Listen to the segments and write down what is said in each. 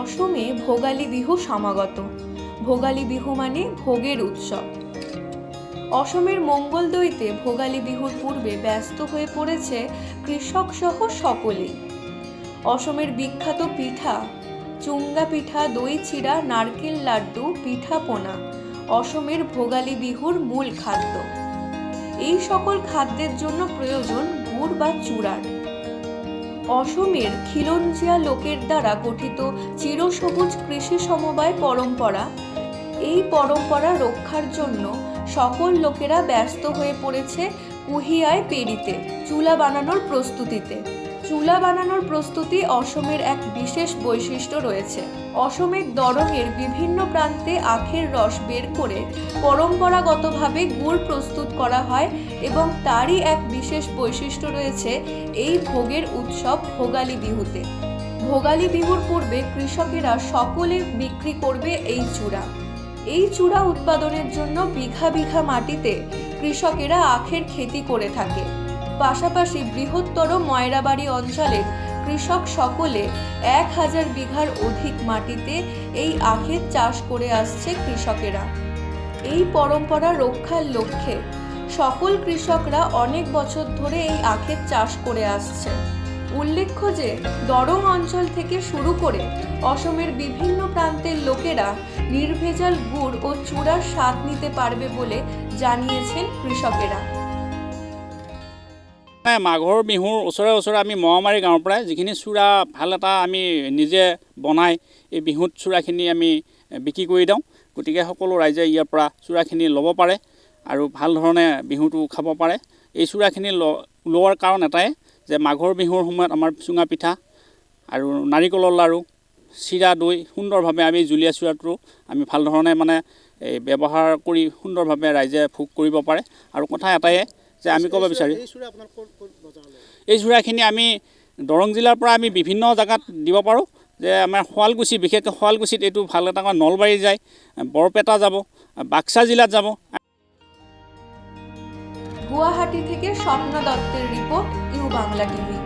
অসমে ভোগালী বিহু সমাগত। ভোগালী বিহু মানে ভোগের উৎসব। অসমের মঙ্গলদৈতে ভোগালী বিহুর পূর্বে ব্যস্ত হয়ে পড়েছে কৃষক সহ সকলেই। অসমের বিখ্যাত পিঠা, চুঙ্গা পিঠা, দই চিড়া, নারকেল লাড্ডু, পিঠা পোনা অসমের ভোগালী বিহুর মূল খাদ্য। এই সকল খাদ্যের জন্য প্রয়োজন গুড় বা চূড়ার। অসমের খিলঞ্জিয়া লোকের দ্বারা গঠিত চিরসবুজ কৃষি সমবায় পরম্পরা। এই পরম্পরা রক্ষার জন্য সকল লোকেরা ব্যস্ত হয়ে পড়েছে কুহিয়ায় পেরিতে, চুলা বানানোর প্রস্তুতিতে। চুলা বানানোর প্রস্তুতি অসমের এক বিশেষ বৈশিষ্ট্য রয়েছে। অসমের দরঙের বিভিন্ন প্রান্তে আখের রস বের করে পরম্পরাগতভাবে গুড় প্রস্তুত করা হয় এবং তারই এক বিশেষ বৈশিষ্ট্য রয়েছে এই ভোগের উৎসব ভোগালী বিহুতে। ভোগালী বিহুর পূর্বে কৃষকেরা সকলে বিক্রি করবে এই চূড়া। এই চূড়া উৎপাদনের জন্য বিঘা বিঘা মাটিতে কৃষকেরা আখের খেতি করে থাকে। পাশাপাশি বৃহত্তর ময়রাবাড়ি অঞ্চলের কৃষক সকলে এক হাজার বিঘার অধিক মাটিতে এই আখের চাষ করে আসছে কৃষকেরা। এই পরম্পরা রক্ষার লক্ষ্যে সকল কৃষকরা অনেক বছর ধরে এই আখের চাষ করে আসছে। উল্লেখ্য যে, দরং অঞ্চল থেকে শুরু করে অসমের বিভিন্ন প্রান্তের লোকেরা নির্ভেজাল গুড় ও চূড়ার স্বাদ নিতে পারবে বলে জানিয়েছেন কৃষকেরা। মাঘৰ বিহুৰ ওচৰে ওচৰে আমি মহামাৰী গাঁৱৰ পৰাই যিখিনি চূড়া ভাল এটা আমি নিজে বনাই এই বিহুত চূড়াখিনি আমি বিক্ৰী কৰি দিওঁ। গতিকে সকলো ৰাইজে ইয়াৰ পৰা চূড়াখিনি ল'ব পাৰে আৰু ভাল ধৰণে বিহুটো খাব পাৰে। এই চূড়াখিনি ল লোৱাৰ কাৰণ এটাই যে মাঘৰ বিহুৰ সময়ত আমাৰ চুঙা পিঠা আৰু নাৰিকলৰ লাড়ু চিৰা দৈ সুন্দৰভাৱে আমি জুলীয়া চূড়াটো আমি ভাল ধৰণে মানে এই ব্যৱহাৰ কৰি সুন্দৰভাৱে ৰাইজে ভোগ কৰিব পাৰে। আৰু কথা এটাই যে আমি ক'ব বিচাৰিম। এই চূড়াখিনি আমি দৰং জিলাৰ পৰা আমি বিভিন্ন জেগাত দিব পাৰোঁ। যে আমাৰ শুৱালকুছি বিশেষকৈ শুৱালকুছিত এইটো ভালো এটা নলবাৰী যায় বৰপেটা যাব বাক্সা জিলাত যাব। গুয়াহাটি থেকে স্বপ্ন দত্তের report U Bangla TV.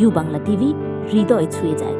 U Bangla TV হৃদয় ছুঁয়ে যায়।